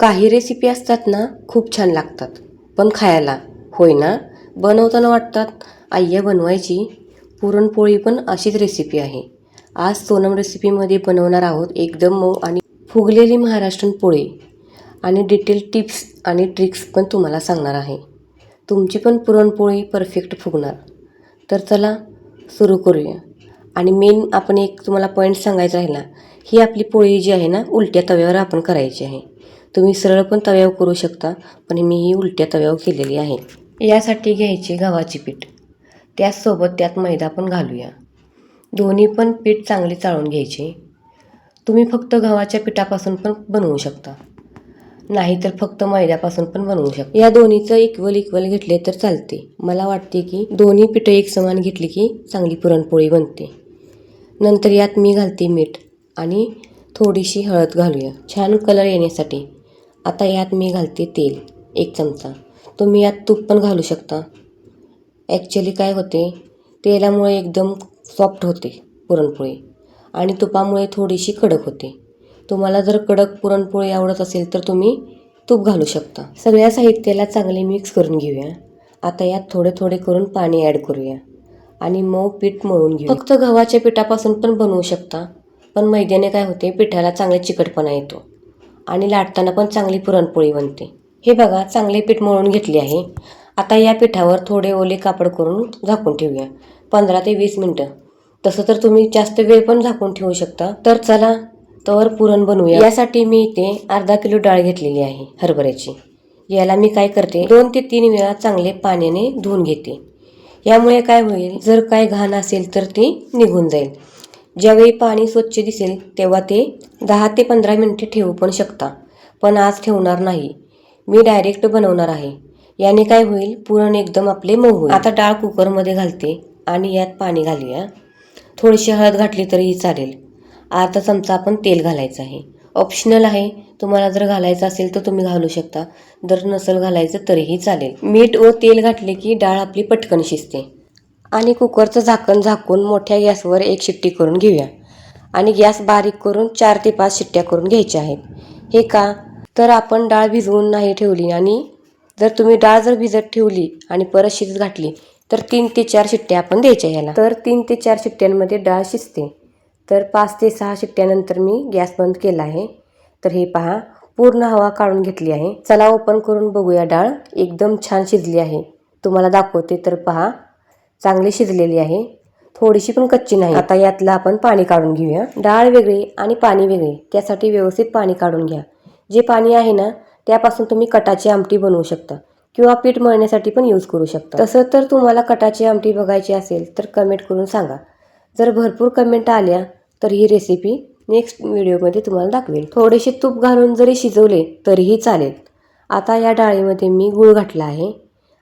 काही रेसिपी असतात ना खूप छान लागतात. पण खायला होय ना? बनवताना वाटतात आय्या बनवायची. पुरणपोळी पण अशीच रेसिपी आहे. आज सोनम रेसिपीमध्ये बनवणार आहोत एकदम मऊ आणि फुगलेली महाराष्ट्रीयन पोळी. आणि डिटेल टिप्स आणि ट्रिक्स पण तुम्हाला सांगणार आहे. तुमची पण पुरणपोळी परफेक्ट फुगणार. तर चला सुरू करूया. आणि मेन आपण एक तुम्हाला पॉईंट सांगायचा राहिला ही आपली पोळी जी आहे ना उलट्या तव्यावर आपण करायची आहे. तुम्ही सरळ पण तव्यावर करू शकता पण मी ही उलट्या तव्यावर केलेली आहे. यासाठी घ्यायचे गव्हाचे पीठ. त्याचसोबत त्यात मैदा पण घालूया. दोन्ही पण पीठ चांगले चाळून घ्यायचे. तुम्ही फक्त गव्हाच्या पिठापासून पण बनवू शकता. नाहीतर फक्त मैद्यापासून पण बनवू शकता. या दोन्हीचं इक्वल इक्वल घेतले तर चालते. मला वाटते की दोन्ही पिठं एक समान घेतली की चांगली पुरणपोळी बनते. नंतर यात मी घालते मीठ आणि थोडीशी हळद घालूया. छान कलर येण्यासाठी. आता यात मी घालते तेल एक चमचा. तुम्ही यात तूप पण घालू शकता. ॲक्च्युली काय होते तेलामुळे एकदम सॉफ्ट होते पुरणपोळी आणि तुपामुळे थोडीशी कडक होते. तुम्हाला जर कडक पुरणपोळी आवडत असेल तर तुम्ही तूप घालू शकता. सगळ्या साहित्याला चांगले मिक्स करून घेऊया. आता यात थोडे थोडे करून पाणी ॲड करूया. आणि मऊ पीठ मळून घेऊ फक्त गव्हाच्या पिठापासून पण बनवू शकता. पण मैद्याने काय होते पिठाला चांगले चिकटपणा येतो. आणि लाटताना पण चांगली पुरणपोळी बनते. हे बघा चांगले पीठ मळून घेतले आहे. आता या पिठावर थोडे ओले कापड करून झाकून ठेवूया. पंधरा ते वीस मिनटं. तसं तर तुम्ही जास्त वेळ पण झाकून ठेवू शकता. तर चला तवर पुरण बनवूया. यासाठी मी इथे अर्धा किलो डाळ घेतलेली आहे हरभऱ्याची. याला मी काय करते दोन ते तीन वेळा चांगले पाण्याने धुवून घेते. यामुळे काय होईल जर काय घाण असेल तर ती निघून जाईल. ज्यावेळी पाणी स्वच्छ दिसेल तेव्हा ते दहा ते पंधरा मिनिटे ठेवू पण शकता. पण आज ठेवणार नाही. मी डायरेक्ट बनवणार आहे. याने काय होईल? पुरण एकदम आपले मऊ होईल. आता डाळ कुकरमध्ये घालते आणि यात पाणी घालूया. थोडीशी हळद घातली तरीही चालेल. आता चमचा आपण तेल घालायचं आहे. ऑप्शनल आहे. तुम्हाला जर घालायचं असेल तर तुम्ही घालू शकता. जर नसेल घालायचं तरीही चालेल. मीठ व तेल घातले की डाळ आपली पटकन शिजते. आणि कुकरचं झाकण झाकून मोठ्या गॅसवर एक शिट्टी करून घेऊया. आणि गॅस बारीक करून चार ते पाच शिट्ट्या करून घ्यायच्या आहेत. हे का? तर आपण डाळ भिजवून नाही ठेवली आणि जर तुम्ही डाळ जर भिजत ठेवली आणि परत शिजत घातली तर तीन ते चार शिट्ट्या आपण द्यायच्या याला तर तीन ते चार शिट्ट्यांमध्ये डाळ शिजते. तर पाच ते सहा शिट्ट्यानंतर मी गॅस बंद केला आहे. तर हे पहा पूर्ण हवा काढून घेतली आहे. चला ओपन करून बघूया डाळ. एकदम छान शिजली आहे. तुम्हाला दाखवते तर पहा. चांगली शिजलेली आहे. थोडीशी पण कच्ची नाही. आता यातलं आपण पाणी काढून घेऊया. डाळ वेगळी आणि पाणी वेगळे. त्यासाठी व्यवस्थित पाणी काढून घ्या. जे पाणी आहे ना त्यापासून तुम्ही कटाची आमटी बनवू शकता किंवा पीठ मळण्यासाठी पण यूज करू शकता. तसं तर तुम्हाला कटाची आमटी बघायची असेल तर कमेंट करून सांगा. जर भरपूर कमेंट आल्या तर ही रेसिपी नेक्स्ट व्हिडिओमध्ये तुम्हाला दाखवेल. थोडेसे तूप घालून जरी शिजवले तरीही चालेल. आता या डाळीमध्ये मी गूळ घातला आहे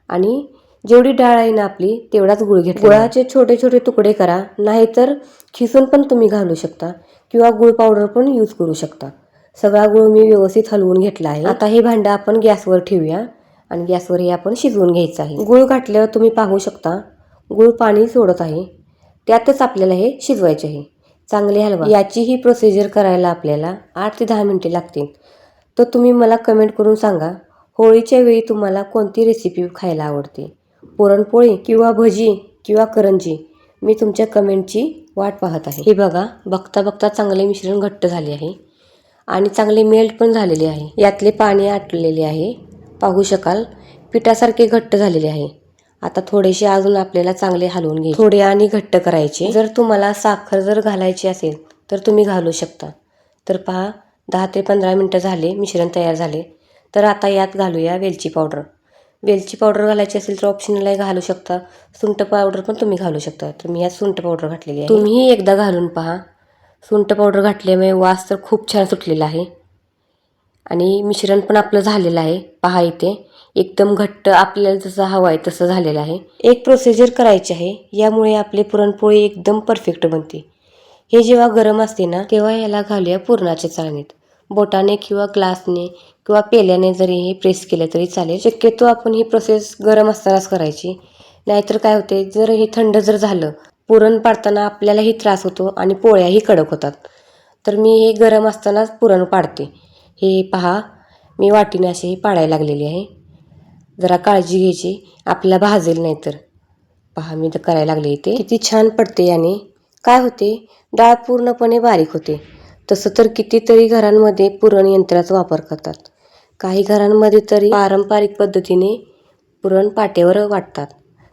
आणि जेवढी डाळ आहे ना आपली तेवढाच गुळ घेतला गुळाचे छोटे छोटे तुकडे करा नाहीतर खिसून पण तुम्ही घालू शकता किंवा गुळ पावडर पण यूज करू शकता. सगळा गुळ मी व्यवस्थित हलवून घेतला आहे. आता हे भांडं आपण गॅसवर ठेवूया आणि गॅसवर हे आपण शिजवून घ्यायचं आहे. गुळ घातल्यावर तुम्ही पाहू शकता गुळ पाणी सोडत आहे. त्यातच आपल्याला हे शिजवायचे आहे. चांगले हलवा. याची ही प्रोसिजर करायला आपल्याला आठ ते दहा मिनटे लागतील. तर तुम्ही मला कमेंट करून सांगा होळीच्या वेळी तुम्हाला कोणती रेसिपी खायला आवडते? पुरणपोळी किंवा भजी किंवा करंजी मी तुमच्या कमेंटची वाट पाहत आहे. हे बघा बघता बघता चांगले मिश्रण घट्ट झाले आहे आणि चांगले मेल्ट पण झालेले आहे. यातले पाणी आटलेले आहे. पाहू शकाल पिठासारखे घट्ट झालेले आहे. आता थोडेसे अजून आपल्याला चांगले हलवून घे थोडे आणि घट्ट करायचे. जर तुम्हाला साखर जर घालायची असेल तर तुम्ही घालू शकता. तर पहा दहा ते पंधरा मिनटं झाले मिश्रण तयार झाले. तर आता यात घालूया वेलची पावडर. वेलची पावडर घालायची असेल तर ऑप्शनलही घालू शकता. सुंठ पावडर पण तुम्ही घालू शकता. तर मी यात सुंठ पावडर घातलेली आहे. तुम्हीही एकदा घालून पहा. सुंठ पावडर घातल्यामुळे वास तर खूप छान सुटलेला आहे. आणि मिश्रण पण आपलं झालेलं आहे. पहा इथे. एकदम घट्ट आपल्याला जसं हवं आहे तसं झालेलं आहे. एक प्रोसिजर करायची आहे. यामुळे आपली पुरणपोळी एकदम परफेक्ट बनते. हे जेव्हा गरम असते ना तेव्हा याला घालूया पुरणाच्या चाळणीत. बोटाने किंवा ग्लासने किंवा पेल्याने जरी हे प्रेस केलं तरी चालेल. शक्यतो आपण ही प्रोसेस गरम असतानाच करायची. नाहीतर काय होते जर हे थंड जर झालं पुरण पाडताना आपल्यालाही त्रास होतो आणि पोळ्याही कडक होतात. तर मी हे गरम असतानाच पुरण पाडते. हे पहा मी वाटीने असे पाडायला लागलेली आहे. जरा काळजी घ्यायची आपल्याला भाजेल नाही तर पहा मी तर करायला लागले इथे. किती छान पडते याने. काय होते डाळ पूर्णपणे बारीक होते. तसं तर कितीतरी घरांमध्ये पुरण यंत्राचा वापर करतात. काही घरांमध्ये तरी पारंपरिक पद्धतीने पुरण पाट्यावर वाटतात.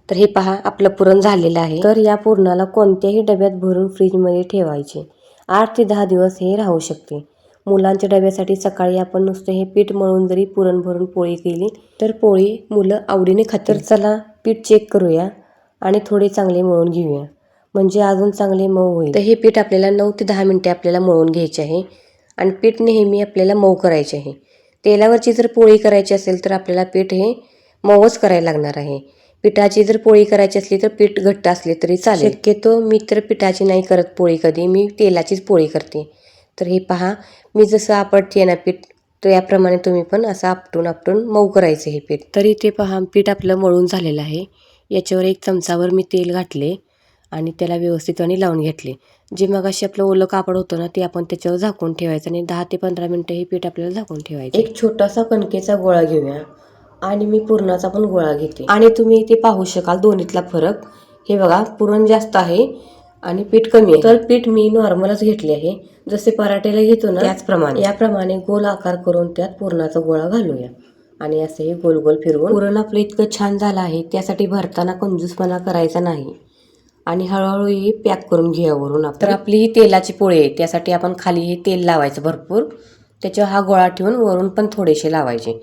तर हे पहा आपलं पुरण झालेलं आहे. तर या पुरणाला कोणत्याही डब्यात भरून फ्रीजमध्ये ठेवायचे. आठ ते दहा दिवस हे राहू शकते. मुलांच्या डब्यासाठी सकाळी आपण नुसतं हे पीठ मळून जरी पुरण भरून पोळी केली तर पोळी मुलं आवडीने खातर चला पीठ चेक करूया आणि थोडे चांगले मळून घेऊया. म्हणजे अजून चांगले मऊ होईल. तर हे पीठ आपल्याला नऊ ते दहा मिनटे आपल्याला मळून घ्यायचे आहे. आणि पीठ नेहमी आपल्याला मऊ करायचे आहे. तेलावरची जर पोळी करायची असेल तर आपल्याला पीठ हे मऊच करायला लागणार आहे. पिठाची जर पोळी करायची असली तर पीठ घट्ट असले तरी चालेल. शक्यतो मी तर पिठाची नाही करत पोळी कधी. मी तेलाचीच पोळी करते. तर हे पहा मी जसं आपटते ना पीठ तर याप्रमाणे तुम्ही पण असं आपटून आपटून मऊ करायचं हे पीठ. तर इथे पहा पीठ आपलं मळून झालेलं आहे. याच्यावर एक चमचावर मी तेल घातले. आणि त्याला व्यवस्थितपणे लावून घेतले. जे मग अशी आपलं ओलं कापड होतं ना ते आपण त्याच्यावर झाकून ठेवायचं आणि दहा ते पंधरा मिनटं हे पीठ आपल्याला झाकून ठेवायचं. एक छोटासा कणकेचा गोळा घेऊया. आणि मी पुरणाचा पण गोळा घेते. आणि तुम्ही इथे पाहू शकाल दोन्हीतला फरक. हे बघा पुरण जास्त आहे आणि पीठ कमी आहे. तर पीठ मी नॉर्मलच घेतले आहे. जसे पराठ्याला घेतो ना त्याचप्रमाणे. याप्रमाणे गोल आकार करून त्यात पुरणाचा गोळा घालूया. आणि असं हे गोल गोल फिरवून. पुरण आपलं इतकं छान झालं आहे त्यासाठी भरताना कंजूसपणा करायचा नाही. आणि हळूहळू ही पॅक करून घ्या वरून तर आपली ही तेलाची पोळी आहे त्यासाठी आपण खाली हे तेल लावायचं भरपूर. त्याच्यावर हा गोळा ठेवून वरून पण थोडेसे लावायचे.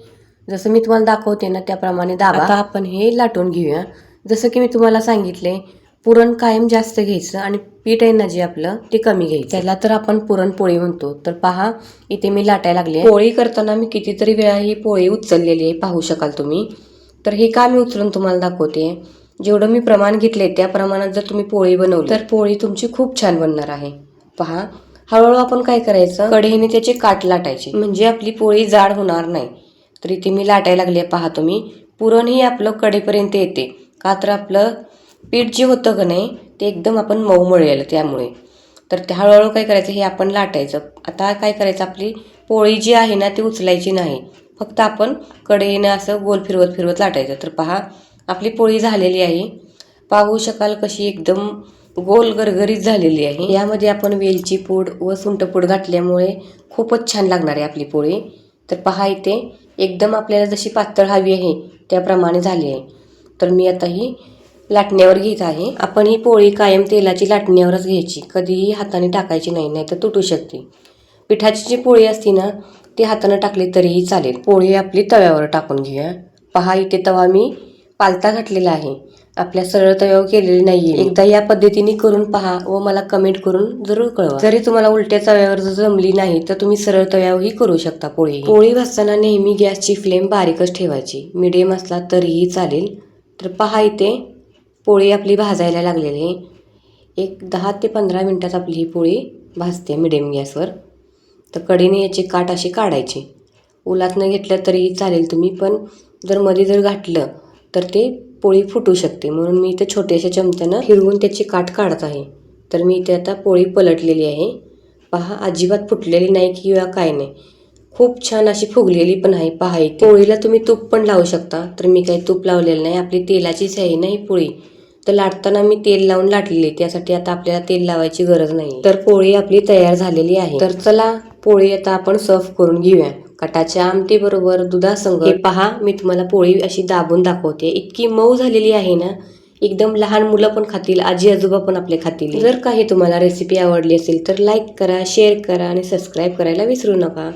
जसं मी तुम्हाला दाखवते ना त्याप्रमाणे दाबा. आता आपण हे लाटून घेऊया. जसं की मी तुम्हाला सांगितले पुरण कायम जास्त घ्यायचं आणि पीठ आहे ना जे आपलं ते कमी घ्यायचं. त्याला तर आपण पुरणपोळी म्हणतो. तर पहा इथे मी लाटायला लागले पोळी करताना मी कितीतरी वेळा ही पोळी उचललेली आहे पाहू शकाल तुम्ही. तर हे का मी उचलून तुम्हाला दाखवते? जेवढं मी प्रमाण घेतले त्या प्रमाणात जर तुम्ही पोळी बनवली तर पोळी तुमची खूप छान बनणार आहे. पहा हळूहळू आपण काय करायचं? कढईने त्याचे काट लाटायचे. म्हणजे आपली पोळी जाड होणार नाही. तर इथे मी लाटायला लागली आहे पहा तुम्ही. पुरण ही आपलं कडेपर्यंत येते. का तर आपलं पीठ जे होतं का नाही ते एकदम आपण मऊ मळलेलं त्यामुळे. तर ते हळूहळू काय करायचं हे आपण लाटायचं. आता काय करायचं आपली पोळी जी आहे ना ती उचलायची नाही. फक्त आपण कढईनं असं गोल फिरवत फिरवत लाटायचं. तर पहा आपली पोळी झालेली आहे. पाहू शकाल कशी एकदम गोल गरगरीत झालेली आहे. यामध्ये आपण वेलची पूड व सुंटपूड घातल्यामुळे खूपच छान लागणार आहे आपली पोळी. तर पहा इथे एकदम आपल्याला जशी पातळ हवी आहे त्याप्रमाणे झाली आहे. तर मी आता ही लाटण्यावर घेत आहे. आपण ही पोळी कायम तेलाची लाटण्यावरच घ्यायची. कधीही हाताने टाकायची नाही नाही तर तुटू शकते. पिठाची जी पोळी असते ना ती हातानं टाकली तरीही चालेल. पोळी आपली तव्यावर टाकून घेऊया. पहा इथे तवा मी पालता घातलेला आहे. आपल्या सरळ तव्यावर केलेली नाहीये. एकदा या पद्धतीने करून पहा व मला कमेंट करून जरूर कळवा. जरी तुम्हाला उलट्या तव्यावर जर जमली नाही तर तुम्ही सरळ तव्यावरही करू शकता पोळी. पोळी भाजताना नेहमी गॅसची फ्लेम बारीकच ठेवायची. मिडियम असला तरीही चालेल. तर पहा इथे पोळी आपली भाजायला लागलेली आहे. एक दहा ते पंधरा मिनटात आपली ही पोळी भाजते मिडियम गॅसवर. तर कडेने याची काट अशी काढायची. उलात न घेतलं तरीही चालेल तुम्ही पण जर मध्ये जर घातलं तर ते पोळी फुटू शकते. म्हणून मी इथे छोट्याशा चमच्यानं फिरवून त्याची काठ काढत आहे. तर मी इथे आता पोळी पलटलेली आहे. पहा अजिबात फुटलेली नाही किंवा काय नाही. खूप छान अशी फुगलेली पण आहे. पहा इथे. पोळीला तुम्ही तूप पण लावू शकता. तर मी काही तूप लावलेलं नाही. आपली तेलाचीच आहे ना ही पोळी. तर लाटताना मी तेल लावून लाटलेली त्यासाठी आता आपल्याला तेल लावायची गरज नाही. तर पोळी आपली तयार झालेली आहे. तर चला पोळी आता आपण सर्व करून घेऊया. कटाच्या आमटी बरोबर दुधासंग हे पहा मी तुम्हाला पोळी अशी दाबून दाखवते. इतकी मऊ झालेली आहे ना एकदम लहान मुलं पण खातील आजी आजोबा पण आपले खातील. जर काही तुम्हाला रेसिपी आवडली असेल तर लाईक करा शेअर करा आणि सबस्क्राईब करायला विसरू नका.